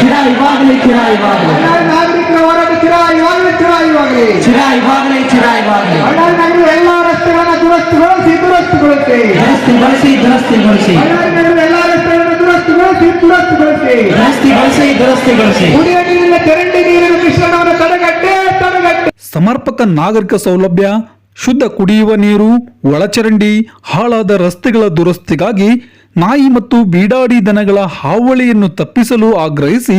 ಚಿರಾಯಿವಾಗಲಿ ಚಿರಾಯಿವಾಗಲಿ ಬಳ್ಳಾರಿ ನಾಗರಿಕರ ಹೋರಾಟ ಚಿರಾಯಿವಾಗಲಿ ಚಿರಾಯಿವಾಗಲಿ ಚಿರಾಯಿವಾಗಲಿ ಚಿರಾಯಿವಾಗಲಿ ಬಳ್ಳಾರಿ ನಗರದ ಎಲ್ಲಾ ರಸ್ತೆಗಳನ್ನ ದುರಸ್ತಿಗೊಳಿಸಿ ದುರಸ್ತಿಗೊಳಿಸಿ. ದುರಸ್ತಿಗೊಳಿಸಿ ದುರಸ್ತಿಗೊಳಿಸಿ. ಬಳ್ಳಾರಿ ನಗರದ ಎಲ್ಲಾ ರಸ್ತೆಗಳನ್ನ ದುರಸ್ತಿಗೊಳಿಸಿ ದುರಸ್ತಿಗೊಳಿಸಿ. ದುರಸ್ತಿಗೊಳಿಸಿ ದುರಸ್ತಿಗೊಳಿಸಿ. ಕುಡಿಯುವ ನೀರಿನ ಚರಂಡಿ ನೀರಿನ ಮಿಶ್ರಣವನ್ನು ತಡೆಗಟ್ಟೆ ತಡೆಗಟ್ಟೆ. ಸಮರ್ಪಕ ನಾಗರಿಕ ಸೌಲಭ್ಯ ಶುದ್ಧ ಕುಡಿಯುವ ನೀರು ಒಳಚರಂಡಿ ಹಾಳಾದ ರಸ್ತೆಗಳ ದುರಸ್ತಿಗಾಗಿ ನಾಯಿ ಮತ್ತು ಬೀಡಾಡಿ ದನಗಳ ಹಾವಳಿಯನ್ನು ತಪ್ಪಿಸಲು ಆಗ್ರಹಿಸಿ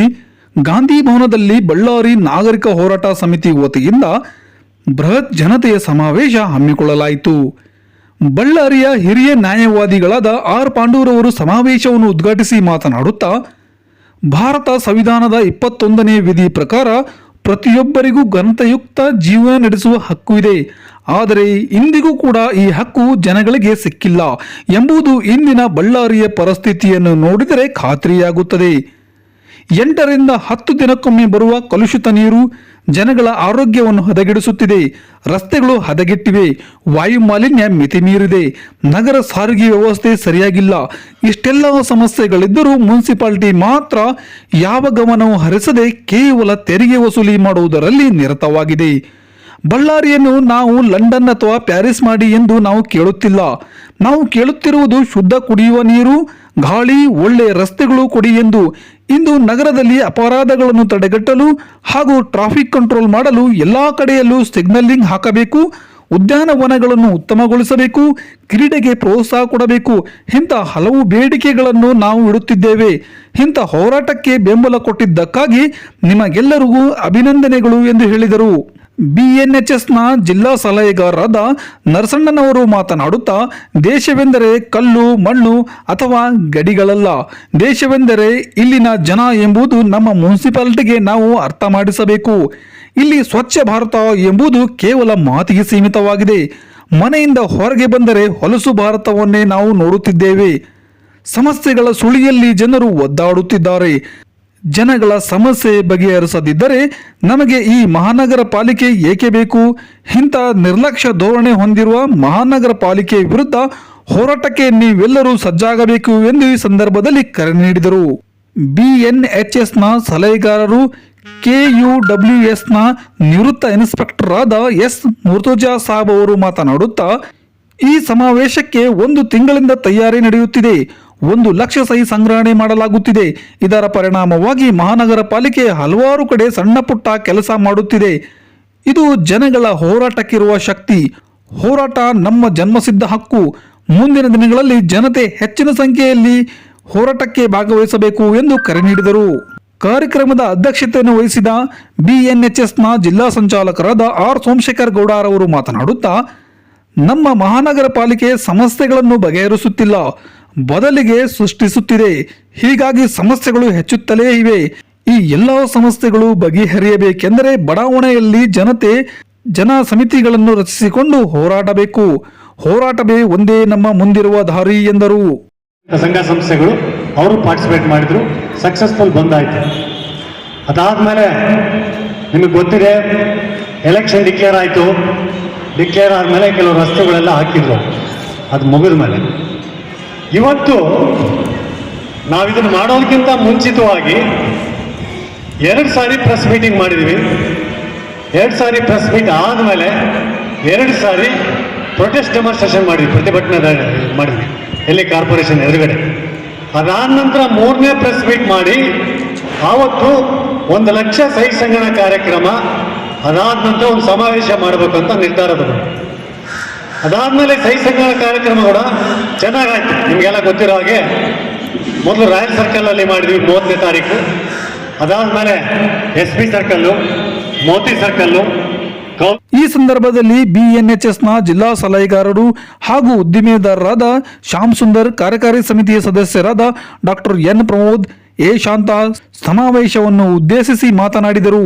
ಗಾಂಧಿ ಭವನದಲ್ಲಿ ಬಳ್ಳಾರಿ ನಾಗರಿಕ ಹೋರಾಟ ಸಮಿತಿ ವತಿಯಿಂದ ಬೃಹತ್ ಜನತೆಯ ಸಮಾವೇಶ ಹಮ್ಮಿಕೊಳ್ಳಲಾಯಿತು. ಬಳ್ಳಾರಿಯ ಹಿರಿಯ ನ್ಯಾಯವಾದಿಗಳಾದ ಆರ್ ಪಾಂಡೂರವರು ಸಮಾವೇಶವನ್ನು ಉದ್ಘಾಟಿಸಿ ಮಾತನಾಡುತ್ತಾ, ಭಾರತ ಸಂವಿಧಾನದ ಇಪ್ಪತ್ತೊಂದನೇ ವಿಧಿ ಪ್ರಕಾರ ಪ್ರತಿಯೊಬ್ಬರಿಗೂ ಗಣತಯುಕ್ತ ಜೀವನ ನಡೆಸುವ ಹಕ್ಕು ಇದೆ. ಆದರೆ ಇಂದಿಗೂ ಕೂಡ ಈ ಹಕ್ಕು ಜನಗಳಿಗೆ ಸಿಕ್ಕಿಲ್ಲ ಎಂಬುದು ಇಂದಿನ ಬಳ್ಳಾರಿಯ ಪರಿಸ್ಥಿತಿಯನ್ನು ನೋಡಿದರೆ ಖಾತ್ರಿಯಾಗುತ್ತದೆ. ಎಂಟರಿಂದ ಹತ್ತು ದಿನಕ್ಕೊಮ್ಮೆ ಬರುವ ಕಲುಷಿತ ನೀರು ಜನಗಳ ಆರೋಗ್ಯವನ್ನು ಹದಗೆಡಿಸುತ್ತಿದೆ. ರಸ್ತೆಗಳು ಹದಗೆಟ್ಟಿವೆ. ವಾಯು ಮಾಲಿನ್ಯ ಮಿತಿ ಮೀರಿದೆ. ನಗರ ಸಾರಿಗೆ ವ್ಯವಸ್ಥೆ ಸರಿಯಾಗಿಲ್ಲ. ಇಷ್ಟೆಲ್ಲ ಸಮಸ್ಯೆಗಳಿದ್ದರೂ ಮುನ್ಸಿಪಾಲಿಟಿ ಮಾತ್ರ ಯಾವ ಗಮನವೂ ಹರಿಸದೆ ಕೇವಲ ತೆರಿಗೆ ವಸೂಲಿ ಮಾಡುವುದರಲ್ಲಿ ನಿರತವಾಗಿದೆ. ಬಳ್ಳಾರಿಯನ್ನು ನಾವು ಲಂಡನ್ ಅಥವಾ ಪ್ಯಾರಿಸ್ ಮಾಡಿ ಎಂದು ನಾವು ಕೇಳುತ್ತಿಲ್ಲ. ನಾವು ಕೇಳುತ್ತಿರುವುದು ಶುದ್ಧ ಕುಡಿಯುವ ನೀರು, ಗಾಳಿ, ಒಳ್ಳೆಯ ರಸ್ತೆಗಳು ಕೊಡಿ ಎಂದು. ಇಂದು ನಗರದಲ್ಲಿ ಅಪರಾಧಗಳನ್ನು ತಡೆಗಟ್ಟಲು ಹಾಗೂ ಟ್ರಾಫಿಕ್ ಕಂಟ್ರೋಲ್ ಮಾಡಲು ಎಲ್ಲ ಕಡೆಯಲ್ಲೂ ಸಿಗ್ನಲಿಂಗ್ ಹಾಕಬೇಕು. ಉದ್ಯಾನವನಗಳನ್ನು ಉತ್ತಮಗೊಳಿಸಬೇಕು. ಕ್ರೀಡೆಗೆ ಪ್ರೋತ್ಸಾಹ ಕೊಡಬೇಕು. ಇಂಥ ಹಲವು ಬೇಡಿಕೆಗಳನ್ನು ನಾವು ಇಡುತ್ತಿದ್ದೇವೆ. ಇಂಥ ಹೋರಾಟಕ್ಕೆ ಬೆಂಬಲ ಕೊಟ್ಟಿದ್ದಕ್ಕಾಗಿ ನಿಮಗೆಲ್ಲರಿಗೂ ಅಭಿನಂದನೆಗಳು ಎಂದು ಹೇಳಿದರು. ಬಿಎನ್ಎಚ್ಎಸ್ನ ಜಿಲ್ಲಾ ಸಲಹೆಗಾರರಾದ ನರಸಣ್ಣನವರು ಮಾತನಾಡುತ್ತಾ, ದೇಶವೆಂದರೆ ಕಲ್ಲು, ಮಣ್ಣು ಅಥವಾ ಗಡಿಗಳಲ್ಲ. ದೇಶವೆಂದರೆ ಇಲ್ಲಿನ ಜನ ಎಂಬುದು ನಮ್ಮ ಮುನ್ಸಿಪಾಲಿಟಿಗೆ ನಾವು ಅರ್ಥ ಮಾಡಿಸಬೇಕು. ಇಲ್ಲಿ ಸ್ವಚ್ಛ ಭಾರತ ಎಂಬುದು ಕೇವಲ ಮಾತಿಗೆ ಸೀಮಿತವಾಗಿದೆ. ಮನೆಯಿಂದ ಹೊರಗೆ ಬಂದರೆ ಹೊಲಸು ಭಾರತವನ್ನೇ ನಾವು ನೋಡುತ್ತಿದ್ದೇವೆ. ಸಮಸ್ಯೆಗಳ ಸುಳಿಯಲ್ಲಿ ಜನರು ಒದ್ದಾಡುತ್ತಿದ್ದಾರೆ. ಜನಗಳ ಸಮಸ್ಯೆ ಬಗೆಹರಿಸದಿದ್ದರೆ ನಮಗೆ ಈ ಮಹಾನಗರ ಪಾಲಿಕೆ ಏಕೆ ಬೇಕು? ಇಂಥ ನಿರ್ಲಕ್ಷ್ಯ ಧೋರಣೆ ಹೊಂದಿರುವ ಮಹಾನಗರ ಪಾಲಿಕೆ ವಿರುದ್ಧ ಹೋರಾಟಕ್ಕೆ ನೀವೆಲ್ಲರೂ ಸಜ್ಜಾಗಬೇಕು ಎಂದು ಈ ಸಂದರ್ಭದಲ್ಲಿ ಕರೆ ನೀಡಿದರು. ಬಿಎನ್ಎಚ್ಎಸ್ನ ಸಲಹೆಗಾರರು ಕೆಯುಡಬ್ಲ್ಯೂಎಸ್ನ ನಿವೃತ್ತ ಇನ್ಸ್ಪೆಕ್ಟರ್ ಆದ ಎಸ್. ಮುರ್ತುಜಾ ಸಾಬ್ ಅವರು ಮಾತನಾಡುತ್ತಾ, ಈ ಸಮಾವೇಶಕ್ಕೆ ಒಂದು ತಿಂಗಳಿಂದ ತಯಾರಿ ನಡೆಯುತ್ತಿದೆ. ಒಂದು ಲಕ್ಷ ಸಹಿ ಸಂಗ್ರಹಣೆ ಮಾಡಲಾಗುತ್ತಿದೆ. ಇದರ ಪರಿಣಾಮವಾಗಿ ಮಹಾನಗರ ಪಾಲಿಕೆ ಹಲವಾರು ಕಡೆ ಸಣ್ಣ ಪುಟ್ಟ ಕೆಲಸ ಮಾಡುತ್ತಿದೆ. ಇದು ಜನಗಳ ಹೋರಾಟಕ್ಕಿರುವ ಶಕ್ತಿ. ಹೋರಾಟ ನಮ್ಮ ಜನ್ಮಸಿದ್ಧ ಹಕ್ಕು. ಮುಂದಿನ ದಿನಗಳಲ್ಲಿ ಜನತೆ ಹೆಚ್ಚಿನ ಸಂಖ್ಯೆಯಲ್ಲಿ ಹೋರಾಟಕ್ಕೆ ಭಾಗವಹಿಸಬೇಕು ಎಂದು ಕರೆ ನೀಡಿದರು. ಕಾರ್ಯಕ್ರಮದ ಅಧ್ಯಕ್ಷತೆಯನ್ನು ವಹಿಸಿದ ಬಿಎನ್ಎಚ್ಎಸ್ನ ಜಿಲ್ಲಾ ಸಂಚಾಲಕರಾದ ಆರ್ ಸೋಮಶೇಖರ್ ಗೌಡರವರು ಮಾತನಾಡುತ್ತಾ, ನಮ್ಮ ಮಹಾನಗರ ಪಾಲಿಕೆ ಸಮಸ್ಯೆಗಳನ್ನು ಬಗೆಹರಿಸುತ್ತಿಲ್ಲ. ಬದಲಿಗೆ ಸೃಷ್ಟಿಸುತ್ತಿದೆ. ಹೀಗಾಗಿ ಸಮಸ್ಯೆಗಳು ಹೆಚ್ಚುತ್ತಲೇ ಇವೆ. ಈ ಎಲ್ಲ ಸಮಸ್ಯೆಗಳು ಬಗೆಹರಿಯಬೇಕೆಂದರೆ ಬಡಾವಣೆಯಲ್ಲಿ ಜನತೆ, ಜನ ಸಮಿತಿಗಳನ್ನು ರಚಿಸಿಕೊಂಡು ಹೋರಾಡಬೇಕು. ಹೋರಾಟವೇ ಒಂದೇ ನಮ್ಮ ಮುಂದಿರುವ ದಾರಿ ಎಂದರು. ಸಂಘ ಸಂಸ್ಥೆಗಳು ಅವರು ಪಾರ್ಟಿಸಿಪೇಟ್ ಮಾಡಿದ್ರು. ಸಕ್ಸಸ್ಫುಲ್ ಬಂದಾಯ್ತು. ಅದಾದಮೇಲೆ ನಿಮಗೆ ಗೊತ್ತಿದೆ ಎಲೆಕ್ಷನ್ ಡಿಕ್ಲೇರ್ ಆಯಿತು. ಡಿಕ್ಲೇರ್ ಆದಮೇಲೆ ಕೆಲವು ರಸ್ತೆಗಳೆಲ್ಲ ಹಾಕಿದ್ರು. ಅದು ಮುಗಿದ ಮೇಲೆ ಇವತ್ತು ನಾವಿದನ್ನು ಮಾಡೋದಕ್ಕಿಂತ ಮುಂಚಿತವಾಗಿ ಎರಡು ಸಾರಿ ಪ್ರೆಸ್ ಮೀಟಿಂಗ್ ಮಾಡಿದ್ವಿ. ಎರಡು ಸಾರಿ ಪ್ರೆಸ್ ಮೀಟ್ ಆದಮೇಲೆ ಎರಡು ಸಾರಿ ಪ್ರೊಟೆಸ್ಟ್ ಡೆಮಾನ್ಸ್ಟ್ರೇಷನ್ ಮಾಡಿದ್ವಿ, ಪ್ರತಿಭಟನೆ ಮಾಡಿದ್ವಿ, ಎಲ್ಲಿ ಕಾರ್ಪೊರೇಷನ್ ಎದುರುಗಡೆ. ಅದಾದ ನಂತರ ಮೂರನೇ ಪ್ರೆಸ್ ಮೀಟ್ ಮಾಡಿ ಆವತ್ತು ಒಂದು ಲಕ್ಷ ಸಹಿ ಸಂಗಣ ಕಾರ್ಯಕ್ರಮ ಅದಾದ ನಂತರ ಒಂದು ಸಮಾವೇಶ ಮಾಡಬೇಕು ಅಂತ ನಿರ್ಧಾರ ತಗೊಂಡು ಅದಾದ್ಮೇಲೆ ಕೈ ಸಂಗ್ರಹ ಕಾರ್ಯಕ್ರಮ ಕೂಡ ಚೆನ್ನಾಗಾಯ್ತು. ನಿಮಗೆಲ್ಲ ಗೊತ್ತಿರೋ ಹಾಗೆ ಮೊದಲು ರಾಯಲ್ ಸರ್ಕಲಲ್ಲಿ ಮಾಡಿದ್ವಿ ಮೂವತ್ತನೇ ತಾರೀಕು. ಅದಾದ್ಮೇಲೆ S P circle, Moti circle ಈ ಸಂದರ್ಭದಲ್ಲಿ ಬಿಎನ್ಎಚ್ಎಸ್ನ ಜಿಲ್ಲಾ ಸಲಹೆಗಾರರು ಹಾಗೂ ಉದ್ದಿಮೆದಾರರಾದ ಶ್ಯಾಮ್ ಸುಂದರ್, ಕಾರ್ಯಕಾರಿ ಸಮಿತಿಯ ಸದಸ್ಯರಾದ doctor N Pramod, A Shantha ಸಮಾವೇಶವನ್ನು ಉದ್ದೇಶಿಸಿ ಮಾತನಾಡಿದರು.